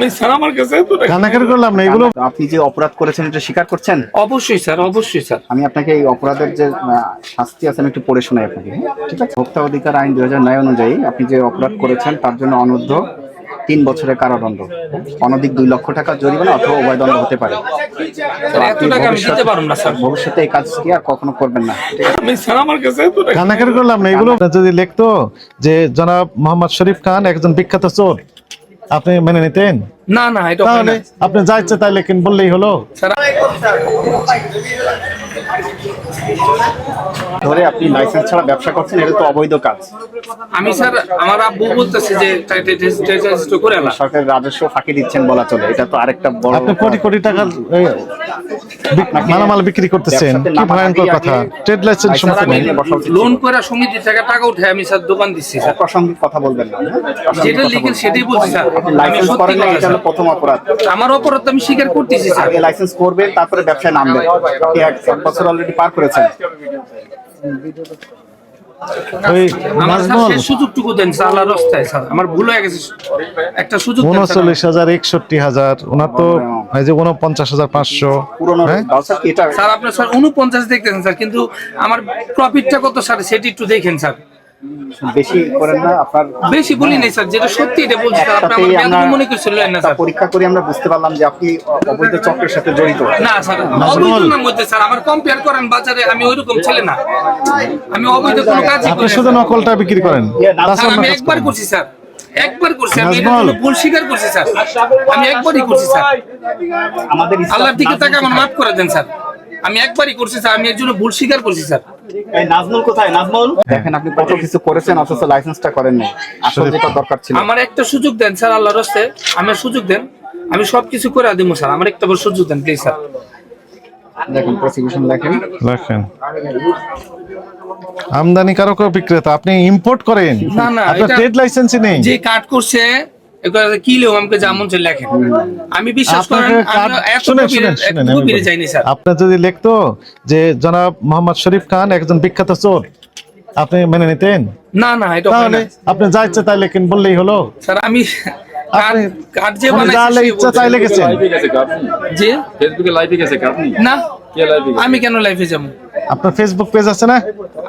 আমি স্যার আমার কাছে কান্নাকাটি করলাম না? এগুলো আপনি যে অপরাধ করেছেন এটা স্বীকার করছেন? অবশ্যই স্যার অবশ্যই স্যার। আমি আপনাকে এই অপরাধের যে শাস্তি আছে আমি একটু পড়ে শোনাই আপনাকে হ্যাঁ? ঠিক আছে? ভোক্তা অধিকার আইন দুই হাজার নয় অনুযায়ী আপনি যে অপরাধ করেছেন তার জন্য অনূর্ধ্ব তিন বছরের কারাদণ্ড অনধিক দুই লক্ষ টাকা জরিমানা অথবা উভয় দণ্ড হতে পারে। ভবিষ্যতে- দিতে পারব না স্যার। ভবিষ্যতে এই কাজ কি আর কখনো করবেন না কান্নাকাটি করলাম না? এগুলো যদি লিখতো যে জনাব মোহাম্মদ শরীফ খান একজন বিখ্যাত চোর আপনি মেনে নিতেন না না এটা হয় তাহলে না। আপনি যা ইচ্ছে তাই লেখেন বললেই হলো স্যার ধরে আপনি লাইসেন্স ছাড়া ব্যবসা করছেন এটা তো অবৈধ কাজ। আমি স্যার আমার আব্বু বলতেছে যে করে রাজস্ব ফাঁকি দিচ্ছেন বলা চলে এটা তো আরেকটা বড় আপনি কোটি কোটি টাকার মালামাল বিক্রি করতেছেন কি ভয়ঙ্কর কথা। Trade licence loan. করে সমিতি থেকে টাকা উঠে আমি স্যার দোকান দিচ্ছি স্যার অপ্রাসঙ্গিক কথা বলবেন না হ্যাঁ? যেটা লিখেন সেটাই বলছি স্যার। আমি লাইসেন্স সত্যি করেন কথা এটা হলো প্রথম অপরাধ। আমার অপরাধ তো আমি স্বীকার করতেছি স্যার। লাইসেন্স করবেন তারপরে ব্যবসায় নামবেন এক বছর অলরেডি পার করেছেন। আমার স্যার নাজমুল। সেই সুযোগটুকু দেন স্যার আল্লাহর রাস্তায় স্যার। আমার ভুল হয়ে গেছে। একটা সুযোগ দেন উনচল্লিশ হাজার একষট্টি হাজার ওনার তো এই যে উনপঞ্চাশ হাজার পাঁচশো পুরোনো হ্যাঁ? স্যার আপনার স্যার উনপঞ্চাশ দেখতেছেন স্যার কিন্তু আমার প্রফিটটা কত স্যার সেটি একটু দেখেন স্যার। বেশি করেন না আপনার বেশি বলি নাই স্যার যেটা সত্যি এটা বলছি স্যার আপনি আমার মনে করছিলেন না স্যার। পরীক্ষা করে আমরা বুঝতে পারলাম যে আপনি অবৈধ চক্রের সাথে জড়িত। না স্যার অবৈধ না মধ্যে স্যার আমার কম্পেয়ার করেন বাজারে আমি ওইরকম ছেলে না। আমি অবৈধ কোনো কাজই করি না, শুধু নকলটা বিক্রি করেন। আমি একবার করছি স্যার। একবার করছি আমি এটা। কোনো ভুল স্বীকার করছি স্যার। আমি একবারই করছি স্যার। আমাদের আল্লাহর দিকে তাকে আমার মাফ করে দেন স্যার। আমি একবারই করছি স্যার। আমি এর জন্য ভুল স্বীকার করছি স্যার। এই নাজমুল কোথায়? নাজমুল? দেখেন আপনি কত কিছু করেছেন অথচ লাইসেন্সটা করেন নাই আসলে যেটা দরকার ছিল। আমার একটা সুযোগ দেন স্যার আল্লাহর রাস্তায় আমার সুযোগ দেন আমি সবকিছু করে দিব স্যার। আমার একটা বড় সুযোগ দেন প্লিজ স্যার। দেখেন প্রসিকিউশন দেখেন লেখেন। আমদানিকারক ও বিক্রেতা আপনি ইম্পোর্ট করেন। না, না, আপনার ট্রেড লাইসেন্সই নেই। যে কাট করছে কি লেও আমাকে যেমন চাই লেখেন। আমি বিশ্বাস করেন আমি কার্ড- এত শুনেন, গভীরে- শুনেন, এত শুনেন, আমি গভীরে বলি। যাইনি স্যার। আপনার যদি লিখতো যে জনাব মোহাম্মদ শরীফ খান একজন বিখ্যাত চোর আপনি মেনে নিতেন? না না এটা তাহলে আপনি যা ইচ্ছে তাই লেখেন বললেই হলো। স্যার আমি আমি কেন লাইফে যাব? আপনার ফেসবুক পেজ আছে না?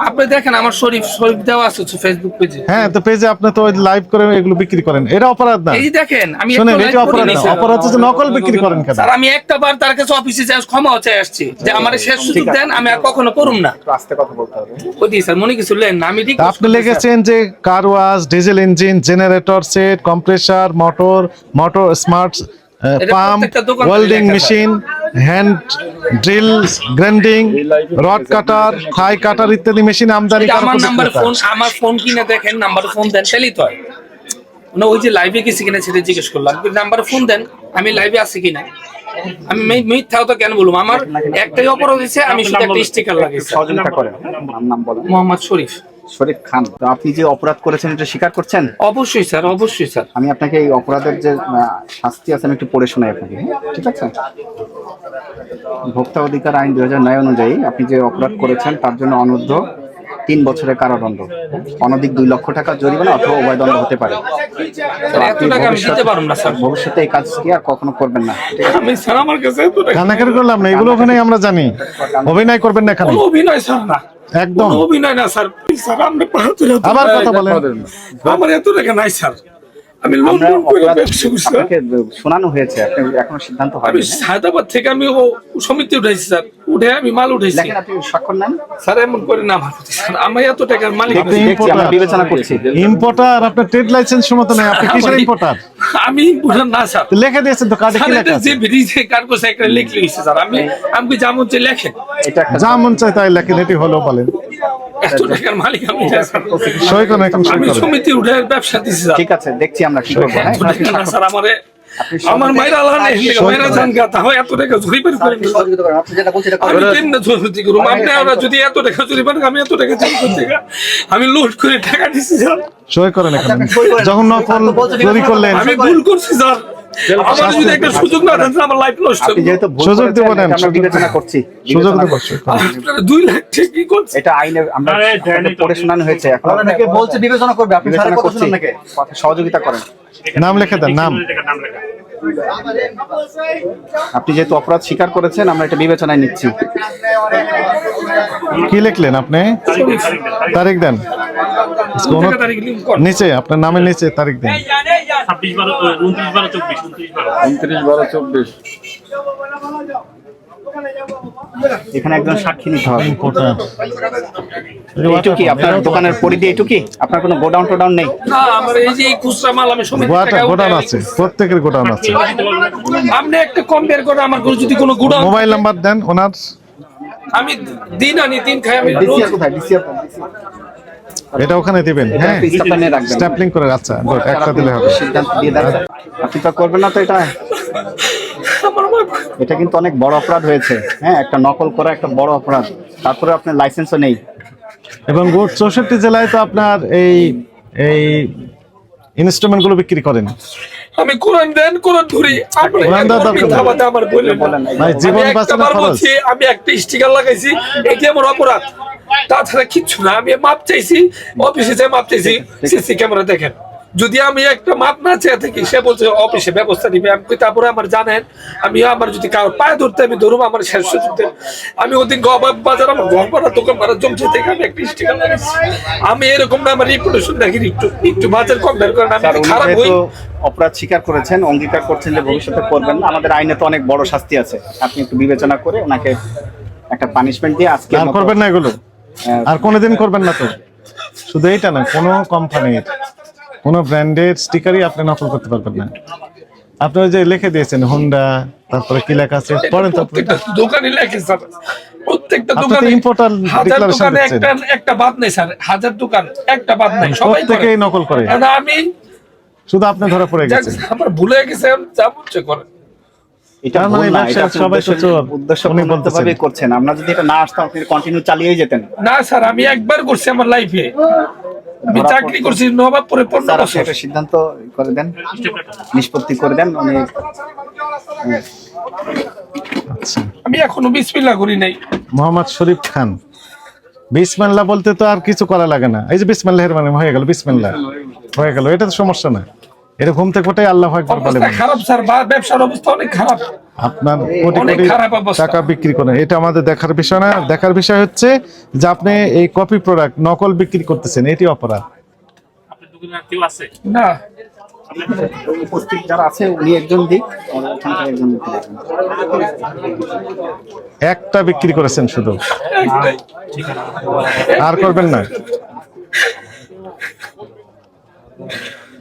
আপনি দেখেন আমার শরীফ শরীফ দেওয়া আছে ফেসবুক পেজে হ্যাঁ তো পেজে আপনি তো লাইভ করে এগুলো বিক্রি করেন। এটা অপরাধ না। এই দেখেন আমি শুনেন একটু এটা অপরাধ না। অপরাধ হচ্ছে নকল বিক্রি করেন কেন? স্যার আমি একটা বার তার কাছে অফিসে যাই ক্ষমা চাই আসছি যে আমার শেষ সুযোগ দেন আমি আর কখনো করুম না। আস্তে কথা বলতে হবে। ওই স্যার মনে কিছু লেন? না আমি request আপনি লিখেছেন যে car wash diesel engine generator set compressor motor motor smart pump welding machine hand drill grinding rod cutter থাই কাটার ইত্যাদি মেশিন আমদানি আমার নাম্বার ফোন আমার ফোন কিনে দেখেন নাম্বার ফোন দেন তাহলেই তো হয়। না ওই যে লাইভে গেছি কিনা সেটা জিজ্ঞেস করলাম নাম্বার ফোন দেন আমি লাইভে আছি কিনা? আমি মি- মিথ্যা কথা কেন বলব? আমার একটাই অপরাধ হয়েছে আমি শুধু একটা স্টিকার লাগাইছি। সহযোগিতা করেন নাম নাম বলেন মোহাম্মদ শরীফ। শরীফ খান তো আপনি যে অপরাধ করেছেন এটা স্বীকার করছেন? অবশ্যই স্যার অবশ্যই স্যার। আমি আপনাকে এই অপরাধের যে শাস্তি আছে আমি একটু পড়ে শোনাই আপনাকে হ্যাঁ? ঠিক আছে? ভোক্তা অধিকার আইন দুই হাজার নয় অনুযায়ী আপনি যে অপরাধ করেছেন তার জন্য অনূর্ধ্ব তিন বছরের কারাদণ্ড। অনধিক দুই লক্ষ টাকা জরিমানা অথবা উভয় দণ্ড হতে পারে। ভবিষ্যতে- দিতে পারব না স্যার। ভবিষ্যতে এই কাজ কি আর কখনো করবেন না? কান্নাকাটি করলাম না এগুলো ওখানে আমরা জানি। অভিনয় করবেন না এখানে। অভিনয় স্যার না। একদম। অভিনয় না স্যার। স্যার আমরা আবার কথা বলেন। আমার এত টাকা নাই স্যার। আমি শোনানো হয়েছে এখনও সিদ্ধান্ত আমি হয়নি হায়দ্রাবাদ থেকে আমি ও সমিতি উঠাইছি স্যার। উঠে আমি মাল দেখেন আপনি স্বাক্ষর নেন। স্যার এমন করে না স্যার। আমি এত টাকার মালিক আমরা বিবেচনা করছি। ইম্পোর্টার আপনার ট্রেড লাইসেন্স মতো নাই আপনি কিসের ইম্পোর্টার আমি বুঝলাম না স্যার। লিখে দিয়েছেন তো কাজে কি স্যার লেখা এটা আছে? যে ব্রিজে কোসে একটা হয়েছে স্যার আমি আমি যেমন যে লেখেন। এটা একটা যা মন চায় তাই লেখেন এটি হলো বলেন। এত টাকার মালিক আমি। সই করেন এখন আমি সমিতি উঠে ব্যবসা দিছি ঠিক আছে দেখছি আমরা কি করব হ্যাঁ? টাকা না, স্যার আমারে আমার মায়ের আল্লাহ নেই সই মায়েরা করেন। জান গা তাও এত টাকা চুরি করে করে নিল। সহযোগিতা করেন। আপনি যেটা বলছেন আমি কেমনে চুরি করুম আপনি আমরা যদি এত টাকা চুরি আমি এত টাকা চুরি করতে আমি লুট করে টাকা দিছি স্যার। সই করেন এখন। যখন নকল করলেন। আমি ভুল করছি স্যার। সহযোগিতা করেন। নাম লেখা দেন নাম। আপনি যেহেতু অপরাধ স্বীকার করেছেন আমরা এটা বিবেচনায় নিচ্ছি। কি লিখলেন আপনি? তারিখ দেন। তারিখ নিচে আপনার নামের নিচে তারিখ দেন। এখানে একজন সাক্ষী নিতে হবে। এইটু কি আপনার দোকানের পরিধি এইটু কি আপনার কোনো গোডাউন টোডাউন নেই? না আমার এই যে খুচরা মাল আমি গোডাউন আছে প্রত্যেকের গোডাউন আছে। আপনি একটা কম্পেয়ার করে আমার যদি কোনো গুড়া মোবাইল নাম্বার দেন ওনার। আমি দিন আনি দিন খাই আমি ডিসিআর কোথায়? ডিসিআর এটা ওখানে দিবেন হ্যাঁ। স্ট্যাপলিং করে আচ্ছা একটা দিলে হবে। সিদ্ধান্ত দিয়ে দেন। আপনি তো করবেন না তো এটা। এটা কিন্তু অনেক বড় অপরাধ হয়েছে। হ্যাঁ একটা নকল করা একটা বড় অপরাধ। তারপরে আপনার লাইসেন্সও নেই। এবং গোট চৌষট্টি জেলায় তো আপনার এই এই ইনস্ট্রুমেন্টগুলো বিক্রি করেন। আমি কোরআন দেন কোরআন ধরি। আমার ভাই জীবন বাঁচানো খরচ। বলছি, আমি একটা স্টিকার লাগাইছি এটি আমার অপরাধ। তাছাড়া কিচ্ছু না আমি মাপ চাইছি অফিসে যাই মাপ চাইছি সিসি ক্যামেরা দেখেন। যদি আমি একটা মাপ না চেয়ে থাকি সে বলছে অফিসে ব্যবস্থা নিবে। আমি তারপরে আমার জানেন আমি আমার যদি কারোর পায়ে ধরতে আমি ধরুম আমার শেষ সুযোগতে আমি ওদিন গবাব বাজার আমার ঘর ভাড়া দোকান ভাড়া জমছে থেকে আমি একটা স্টিকার লাগাইছি। আমি এরকম না আমার রিপুটেশন দেখি একটু একটু বাজার কম্পেয়ার করেন আমি স্যার কি উনি খারাপ হই অপরাধ স্বীকার করেছেন অঙ্গীকার করছেন যে ভবিষ্যতে করবেন না আমাদের আইনে তো অনেক বড় শাস্তি আছে। আপনি একটু বিবেচনা করে ওনাকে একটা পানিশমেন্ট দিয়ে আজকে আর করবেন না এগুলো। হ্যাঁ। আর কোনোদিন করবেন না তো। শুধু এইটা না কোনো কোম্পানির কোনো ব্র্যান্ডের স্টিকারই আপনি নকল করতে পারবেন না। আপনি ওই যে লিখে দিয়েছেন হোন্ডা তারপরে কি লেখা আছে? পড়েন তো প্রত্যেকটা দোকানে লেখে স্যার। প্রত্যেকটা দোকানে declaration দোকানে একটা একটা বাদ নেই স্যার। হাজার দোকান একটা বাদ নাই সবাই করে প্রত্যেকেই নকল করে। কারণ আমি শুধু আপনি ধরা পড়ে গেছেন। আমার ভুলে গেছে যা বলছে করে এটা মানে না, আপনি সবাই তো উদ্দেশ্য- উনি বলতেছেন। ভাবে করছেন। আমরা যদি এটা না আসতাম আপনি কন্টিনিউ চালিয়েই যেতেন। না স্যার আমি একবার করছি আমার লাইফে আমি চাকরি করছি নবাবপুরে পনেরো বছর। একটা সিদ্ধান্ত করে দেন নিষ্পত্তি করে দেন উনি আচ্ছা। আমি এখনও বিসমিল্লাহ করি নাই। মোহাম্মদ শরীফ খান বিসমিল্লাহ বলতে তো আর কিছু করা লাগে না। এই যে বিসমিল্লাহের মানে হয়ে গেল বিসমিল্লাহ। হয়ে গেল এটা তো সমস্যা না। এটা ঘুম থেকে ওটাই আল্লাহ একবার বলে অবস্থা খারাপ স্যার বা- ব্যবসার অবস্থা অনেক খারাপ। আপনার কোটি কোটি টাকা বিক্রি করেন। এটা আমাদের দেখার বিষয় না। দেখার বিষয় হচ্ছে যে আপনি এই কপি প্রোডাক্ট নকল বিক্রি করতেছেন এটি অপরাধ। আপনার দোকানে আর কেউ আছে? না। উপস্থিত যারা আছে উনি একজন দিক আর ওখানকার একজন দিক একটা বিক্রি করেছেন শুধু। আর করবেন না।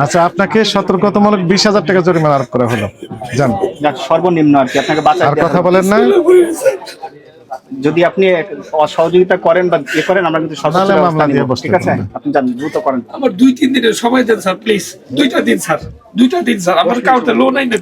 আচ্ছা আপনাকে সতর্কতামূলক বিশ হাজার টাকা জরিমানা আরোপ করা হলো। জান সর্বনিম্ন আর কি আপনাকে আর কথা বলেন না যদি আপনি অসহযোগিতা করেন বা ইয়ে করেন আমরা কিন্তু ঠিক আছে? আপনি যান দ্রুত করেন। আমার দুই তিন দিনের সময় দেন স্যার প্লিজ। দুইটা দিন স্যার। দুইটা দিন স্যার। আমার কাউকে লোন নাই না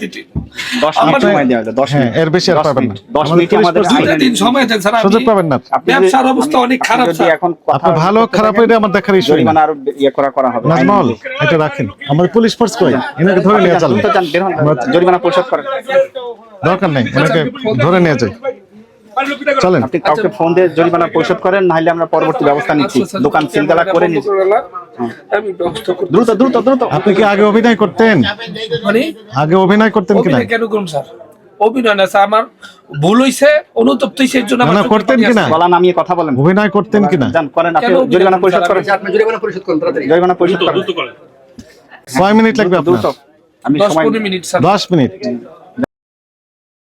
মিনিট সময় দেওয়া যায় হ্যাঁ, মিনিট। এর বেশি আর পাবেন না। দশ আমাদের মিনিট পুলিশ আমাদের প্রশাসন- দুইটা আইনে দিন সময় দেন স্যার সুযোগ পাবেন না। আপনি ব্যবসার অবস্থা অনেক খারাপ, স্যার। এখন কথা আপনার ভালো খারাপ আমার দেখার ইস্যু জরিমানা আরও ইয়ে করা করা হবে। নাজমল আইনে। এটা রাখেন। আমাদের পুলিশ ফোর্স কই? এনাকে ধরে নিয়ে চলেন। হন, আমরা- জরিমানা পরিশোধ করেন। দরকার নেই এনাকে ধরে নিয়ে যাই। চলেন। আপনি কাউকে ফোন দিয়ে জরিমানা পরিশোধ করেন নাহলে আমরা পরবর্তী ব্যবস্থা নিচ্ছি। আচ্ছা, দোকান সিলগালা করে নিচ্ছি দ্রুত দ্রুত দ্রুত। আপনি কি আগে অভিনয় করতেন মানে? আগে অভিনয় করতেন কিনা কেন করুন স্যার? অভিনয় না স্যার আমার ভুল হইছে অনুতপ্ত হইছে এর জন্য না, আমার না, চোখে করতেন কিনা? নামিয়ে কথা বলেন। অভিনয় করতেন কিনা যান করেন আপনি জরিমানা পরিশোধ করেন জরিমানা পরিশোধ করেন করেন। মিনিট লাগবে আপনার। আমি সময় পনেরো মিনিট স্যার। দশ মিনিট।